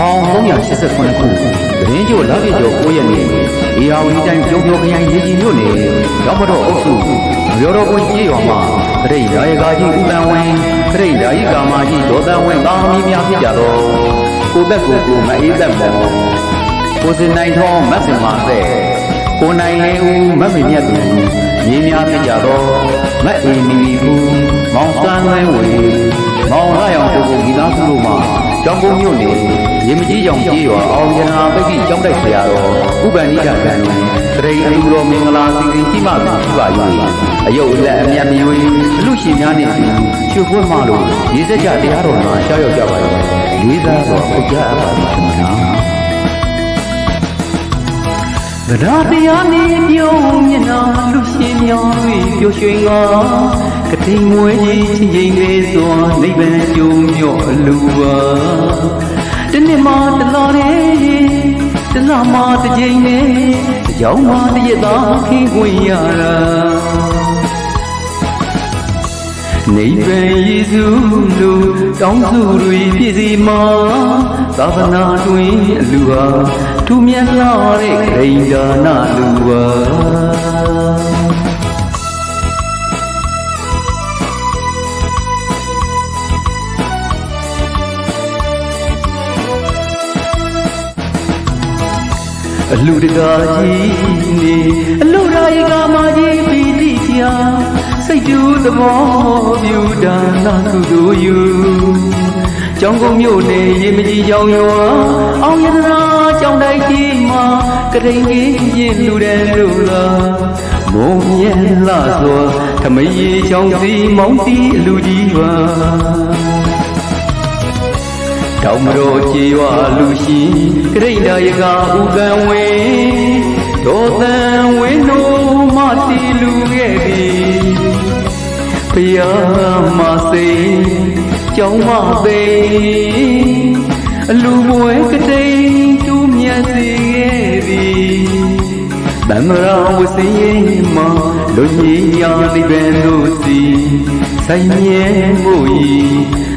1389ခုသတင်းကျော်လာပြကျော်9ရက်နေ့ဒီဟာဝီတိုင်းကျုံကျော်ခရိုင်ရေကြီးမြို့နယ်ရောက်မတော်အုပ်စုရောတော်ကိုကြီးရွာမှာတရိတ်ရာယကာကြီးဥပန်ဝင်တရိတ်ရာယိကာမကြီးဒေါသန်ဝင်သားမီးများဖြစ်ကြတော့ကိုသက်ကိုကိုမအေးသက်မောကိုစင်နိုင်ထောမတ်စင်မာသက်ကိုနိုင်လင်းဦးမတ်မေမြတ်သူမြေများဖြစ်ကြတော့မတ်အေမီမီဦးမောင်စန်းဝင်းဝေမောင်လာရောင်ကိုကိုမိသားစုတို့မှာ ကျောင်းကုန်းမြို့နယ်ရေမကြီးကြောင်ကြီးရွာအောင်ရနာပိတ်ကြီးကျောင်းတိုက်ဆရာတော်ဥပ္ပန္နိဒကံတရိတ်အလူတော်မင်္ဂလာစီစဉ်ကြီးမှပြီရှိပါ၍အယုတ်လက်အမြတ်မြွေအလူရှင်များနှင့်ရွှေခွင့်မလို့ရေစက်ကြတရားတော်မှာရှောက်ရောက်ကြပါရောလေးစားတော်ဖုတ်ကြအပ်ပါသည်ခင်ဗျာဗရာတရားနေပြုံးမျက်နှာလူရှင်များ၍ပျော်ရွှင်က ကတိမ်မွေးကြီးချင်းချင်းလေးစွာနိဗ္ဗာန်ကျုံမြော့အလူပါတနေ့မှတလားတဲ့တလားမှတစ်ချိန်နဲ့ကြောင်းမှတရက်သာခင်းခွင့်ရတာနိဗ္ဗာန်ယေရှုလိုတောင်းစုတွေပြည့်စီမှာသာသနာတွင်အလူဟာသူမြတ်လာတဲ့ဂိန္ဒာနာလူပါ အလူတကာကြီးနေအလူရာယကမာကြီးပီတိချာစိတ်တူသဘောပြူဒါနာကုသိုလ်ယူကျောင်းကုန်းမြို့နေရေမကြီးကျောင်းရွာအောင်ရတနာကျောင်းတိုက်ကြီးမှာကတိန်ကြီးရင်လူတဲ့လူလာမုံမြဲလာစွာထမရေချောင်းစီမောင်းစီအလူကြီးပါ တောင်မတော်ကြေဝလူရှိကရိဏယကဥကံဝေဒေါသံဝင်းတို့မတီလူခဲ့သည်ဘုရားမစိန်ကြောင်းမသိအလူမွဲကတိန်တူးမြတ်စေခဲ့သည်တမရာဝစီရင်မ လူကြီးညာနိဗ္ဗာန်တို့စီဆိုင်မြဲမှုဤ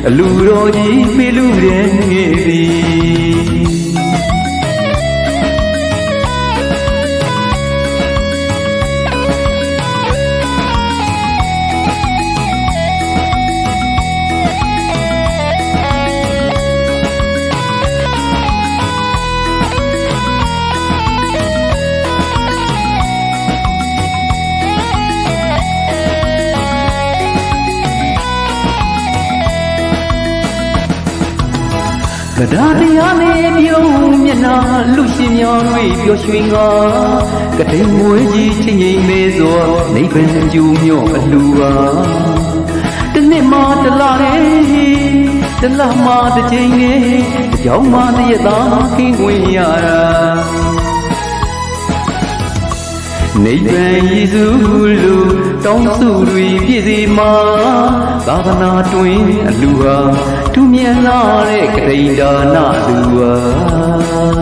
အလူတော်ကြီးပေလူတဲ့ငယ်သည် ဒါတရားနဲ့ပြုံးမျက်နှာလူရှင်များတွေပျော်ရွှင်ကကတိမ်မွေးကြီးချင်းငိမ့်မေစွာနိဗ္ဗာန်ကျူမြော့အလှူပါတနေ့မှတလားတဲ့တလားမှတစ်ချိန်နဲ့တကြောင်မှတရသားခင်းဝင်ရတာနိဗ္ဗာန်ယေရှုလူတောင်းစုတွေပြည့်စီမှာသာသနာတွင်အလူဟာ သူမြတ်လာတဲ့ဂရိန္ဒာနာလူဟာ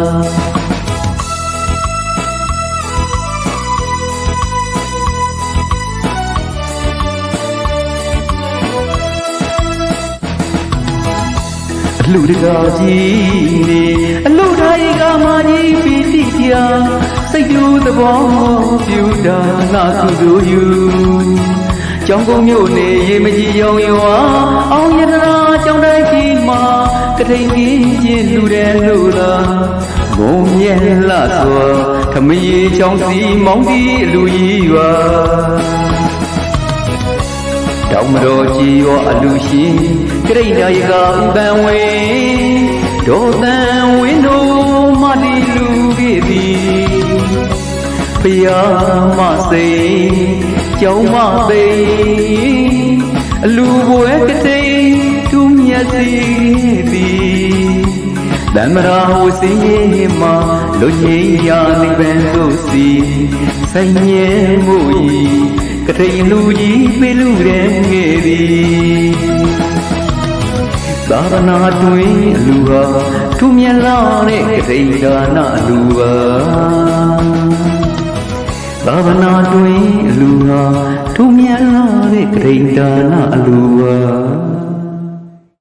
အလူတကာကြီးနေအလူတိုင်းကမာကြီးပီတိပြစိတ်တူသဘောပြူတာနာကုသိုလ်ယူ ကျောင်းကုန်းမြို့နေရေမကြီးရောင်ရွာအောင်ရတနာကျောင်းတိုင်းကြီးမှာကထိန်ကြီးချင်းလူတဲ့လူလားမုံမြဲလာစွာခမရေချောင်းစီမောင်းဒီလူကြီးရွာတောင်မတော်ကြည်ရောအလူရှင်ကရိဏယကဥပံဝေဒေါသံဝင်းတို့မတီလူခဲ့သည်ဖယားမစိန် ကြောင်းမသိန်အလူပွဲကတိန်သူမျက်စီသည်တမရာဝစီမှာလူငိမ့်ရာနိဗ္ဗာန်တို့စီဆိုင်မြဲမှုဤကထိန်လူကြီးပေလူတဲ့ငယ်သည်သာသနာတွင်အလူဟာသူမြတ်လာတဲ့ကထိန်ဒါနအလူဟာ သာသနာတွင်အလူဟာသူမြတ်လာတဲ့ကထိန်ဒါနအလူဟာ